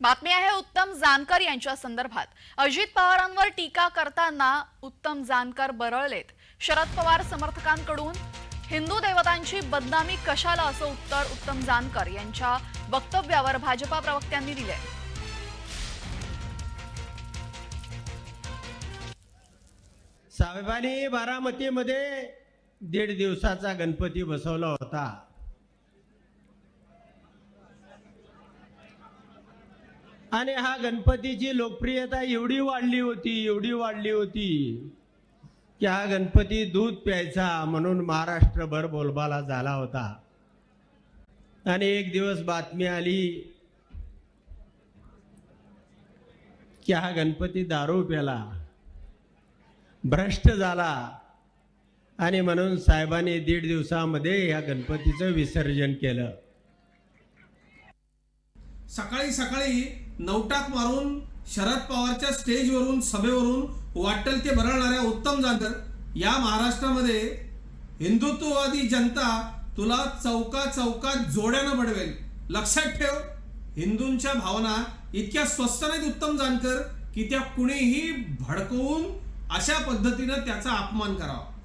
बातमी आहे उत्तम जानकर यांच्या संदर्भात. अजित पवारांवर टीका करताना उत्तम जानकर बरळलेत. शरद पवार समर्थकांकडून हिंदू देवतांची बदनामी कशाला? असं उत्तर उत्तम जानकर यांच्या वक्तव्यावर भाजपा प्रवक्त्यांनी दिले साहेबांनी बारामतीमध्ये दीड दिवसाचा गणपती बसवला होता. आणि हा गणपतीची लोकप्रियता एवढी वाढली होती एवढी वाढली होती की हा गणपती दूध प्यायचा म्हणून महाराष्ट्रभर बोलबाला झाला होता. आणि एक दिवस बातमी आली की हा गणपती दारू प्याला भ्रष्ट झाला आणि म्हणून साहेबांनी दीड दिवसामध्ये या गणपतीचं विसर्जन केलं. सकाळी सकाळी नवटाक मारून शरद पवारच्या स्टेजवरून सभेवरून वाटेल ते बरळणाऱ्या उत्तम जानकर या महाराष्ट्रामध्ये हिंदुत्ववादी जनता तुला चौका चौकात जोड्यानं बडवेल. लक्षात ठेव हिंदूंच्या भावना इतक्या स्वस्त नाहीत उत्तम जानकर की त्या कुणीही भडकवून अशा पद्धतीनं त्याचा अपमान करावा.